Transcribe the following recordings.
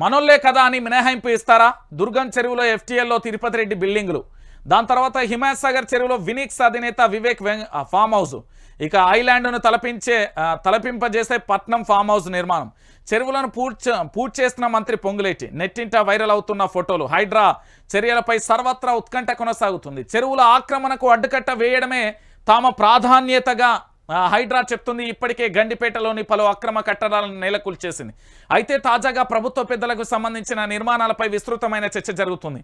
మనోళ్ళే కదా అని మినహాయింపు ఇస్తారా? దుర్గం చెరువులో ఎఫ్టీఎల్లో తిరుపతి రెడ్డి బిల్డింగులు. దాని తర్వాత హిమాయత్ సాగర్ చెరువులో వినిక్స్ అధినేత వివేక్ వెంగ్ ఫామ్ హౌస్. ఇక ఐలాండ్ను తలపించే తలపింపజేసే పట్నం ఫామ్ హౌస్ నిర్మాణం. చెరువులను పూడ్చ పూర్తి చేస్తున్న మంత్రి పొంగులేటి. నెట్టింట వైరల్ అవుతున్న ఫోటోలు. హైడ్రా చర్యలపై సర్వత్రా ఉత్కంఠ కొనసాగుతుంది. చెరువుల ఆక్రమణకు అడ్డుకట్ట వేయడమే తమ ప్రాధాన్యతగా హైడ్రా చెప్తుంది ఇప్పటికే గండిపేటలోని పలు అక్రమ కట్టడాలను నేలకూల్చేసింది. అయితే తాజాగా ప్రభుత్వ పెద్దలకు సంబంధించిన నిర్మాణాలపై విస్తృతమైన చర్చ జరుగుతుంది.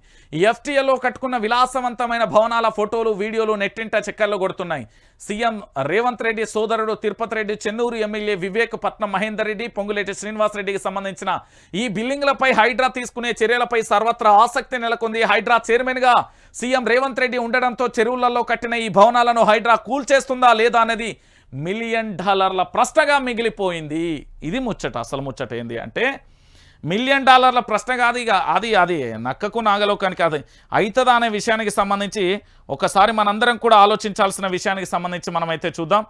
ఎఫ్టీఎల్లో కట్టుకున్న విలాసవంతమైన భవనాల ఫోటోలు వీడియోలు నెట్టింట చక్కర్లు కొడుతున్నాయి. సీఎం రేవంత్ రెడ్డి సోదరుడు తిరుపతి రెడ్డి చెన్నూరు ఎమ్మెల్యే వివేక్ పట్నం మహేందర్ రెడ్డి పొంగులేటి శ్రీనివాస్ రెడ్డికి సంబంధించిన ఈ బిల్డింగ్లపై హైడ్రా తీసుకునే చర్యలపై సర్వత్రా ఆసక్తి నెలకొంది. హైడ్రా చైర్మన్గా సీఎం రేవంత్ రెడ్డి ఉండడంతో చెరువులలో కట్టిన ఈ భవనాలను హైడ్రా కూల్చేస్తుందా లేదా అనేది మిలియన్ డాలర్ల ప్రశ్నగా మిగిలిపోయింది. ఇది ముచ్చట అసలు ముచ్చట ఏంది అంటే మిలియన్ డాలర్ల ప్రశ్న కాదు ఇక అది అది నక్కకు నాగలోకానికి అది. అవుతుందా అనే విషయానికి సంబంధించి ఒకసారి మనందరం కూడా ఆలోచించాల్సిన విషయానికి సంబంధించి మనమైతే చూద్దాం.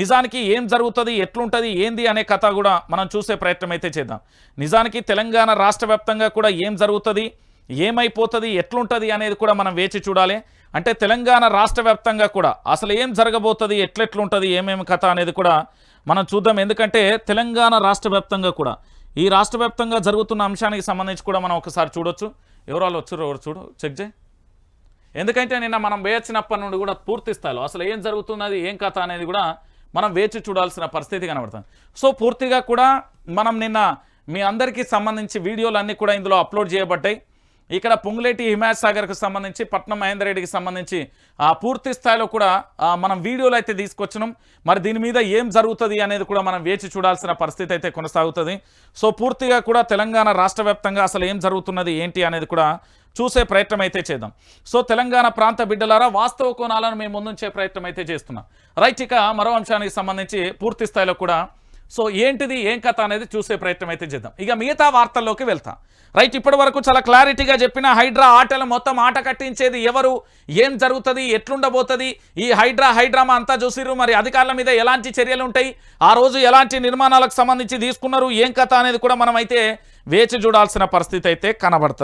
నిజానికి ఏం జరుగుతుంది ఎట్లుంటుంది ఏంది అనే కథ కూడా మనం చూసే ప్రయత్నం అయితే చేద్దాం. నిజానికి తెలంగాణ రాష్ట్ర వ్యాప్తంగా కూడా ఏం జరుగుతుంది ఏమైపోతుంది ఎట్లుంటుంది అనేది కూడా మనం వేచి చూడాలి. అంటే తెలంగాణ రాష్ట్ర వ్యాప్తంగా కూడా అసలు ఏం జరగబోతుంది ఎట్లెట్లుంటుంది ఏమేమి కథ అనేది కూడా మనం చూద్దాం. ఎందుకంటే తెలంగాణ రాష్ట్ర వ్యాప్తంగా కూడా ఈ రాష్ట్ర వ్యాప్తంగా జరుగుతున్న అంశానికి సంబంధించి కూడా మనం ఒకసారి చూడొచ్చు. ఎవరు వాళ్ళు వచ్చారు ఎవరు చూడు చెక్ చేయి. ఎందుకంటే నిన్న మనం వేచినప్పటి నుండి కూడా పూర్తి స్థాయిలో అసలు ఏం జరుగుతున్నది ఏం కథ అనేది కూడా మనం వేచి చూడాల్సిన పరిస్థితి కనబడుతుంది. సో పూర్తిగా కూడా మనం నిన్న మీ అందరికీ సంబంధించి వీడియోలు అన్నీ కూడా ఇందులో అప్లోడ్ చేయబడ్డాయి. ఇక్కడ పొంగులేటి హిమాయత్ సాగర్కి సంబంధించి పట్నం మహేందర్ రెడ్డికి సంబంధించి ఆ పూర్తి స్థాయిలో కూడా మనం వీడియోలు అయితే తీసుకొచ్చినాం. మరి దీని మీద ఏం జరుగుతుంది అనేది కూడా మనం వేచి చూడాల్సిన పరిస్థితి అయితే కొనసాగుతుంది. సో పూర్తిగా కూడా తెలంగాణ రాష్ట్ర అసలు ఏం జరుగుతున్నది ఏంటి అనేది కూడా చూసే ప్రయత్నం అయితే చేద్దాం. సో తెలంగాణ ప్రాంత బిడ్డలారా వాస్తవ కోణాలను మేము ముందుంచే ప్రయత్నం అయితే చేస్తున్నాం. రైట్ ఇక మరో అంశానికి సంబంధించి పూర్తి స్థాయిలో కూడా సో ఏంటిది ఏం కథ అనేది చూసే ప్రయత్నం అయితే చేద్దాం. ఇక మిగతా వార్తల్లోకి వెళ్తాం. రైట్ ఇప్పటి వరకు చాలా క్లారిటీగా చెప్పిన హైడ్రా ఆటలు మొత్తం ఆట కట్టించేది ఎవరు ఏం జరుగుతుంది ఎట్లుండబోతుంది ఈ హైడ్రా హైడ్రామా అంతా చూసిర్రు మరి అధికారుల మీద ఎలాంటి చర్యలు ఉంటాయి ఆ రోజు ఎలాంటి నిర్మాణాలకు సంబంధించి తీసుకున్నారు ఏం కథ అనేది కూడా మనం అయితే వేచి చూడాల్సిన పరిస్థితి అయితే కనబడుతుంది.